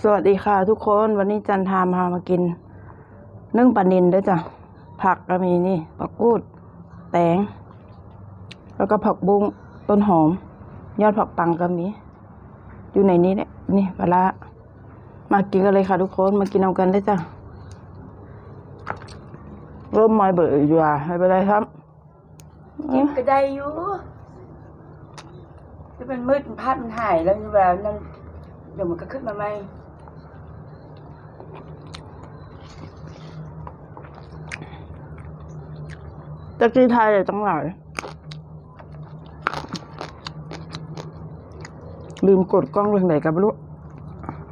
สวัสดีค่ะทุกคนวันนี้จันทาพามากิน นึ่งปลานินด้วยจ้ะ ผักก็มีนี่ผักกูด แตง แล้วก็ผักบุ้งต้นหอม ยอดผักปังก็มี อยู่ในนี้เนี่ยนี่ปลาร้ามากินกันเลยค่ะทุกคนมากินเอากันได้จ้ะร่มไม้เบื่ออยู่อะไม่เป็นไรครับกินก็ได้อยู่ที่มันมืดมันพัดมันหายแล้วนี่แบบนั้นเดี๋ยวมันก็ขึ้นมาไหม่จะกินไทยเลยจังหลายลืมกดกล้องเรื่องไหนกันไม่รู้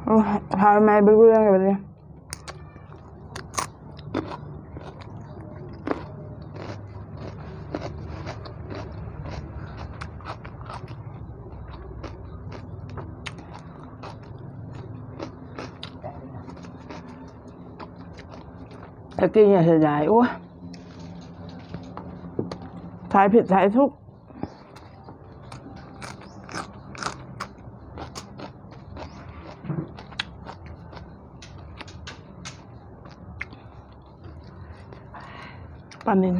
เอาทายไม่รู้เรื่องอะไรเนี่ย ถ้ากินอย่าเสียดายอ้วสายผิดสายทุกปันนิน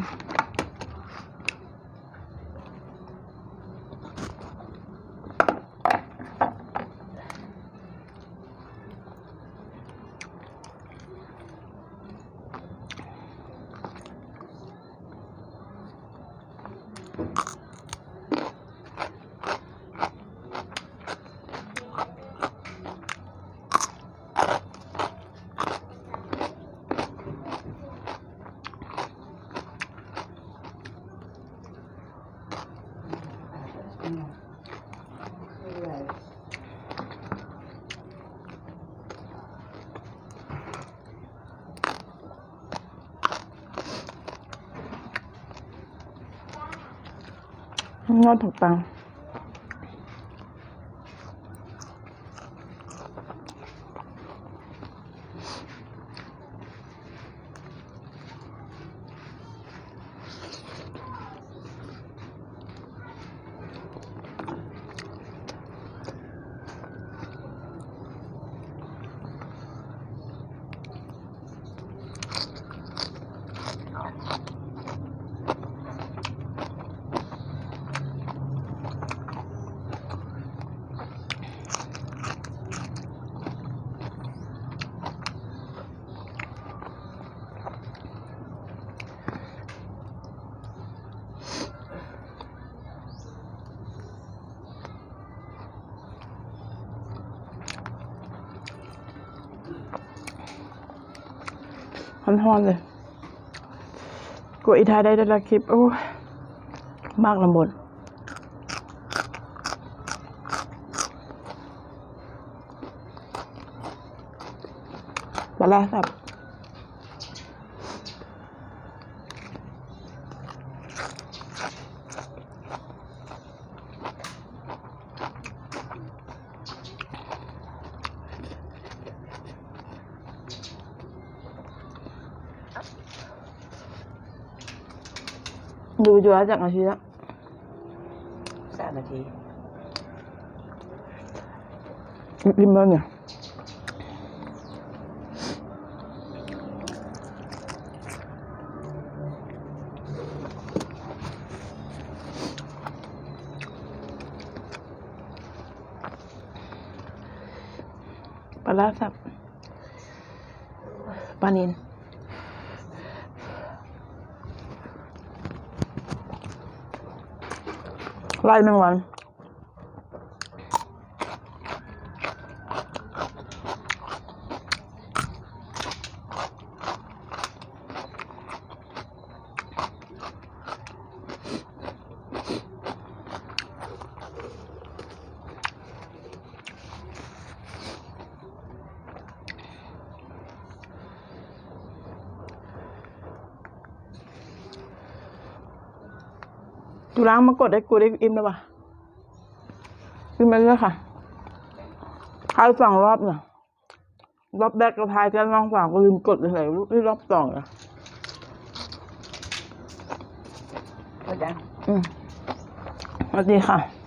ยอดผั ร้อนๆเลยกลัวอีทายได้แต่ละคลิปโอ้มากลำบนปลาร้าสับดูอยู่แล้วแล้วสามนาทีริมแล้วเนี่ยปลาร้าสับ ปลานินไล่แมง วัน ดูล้างมากดได้กูได้อิ่มแล้วปะอิ่มไปเลยค่ะทายฝั่งรอบเนี่ยรอบแรกก็ทายแค่ลองฝั่งก็ลืมกดเลยลูกนี่รอบสองอะก็ยังอืมสวัสดีค่ะ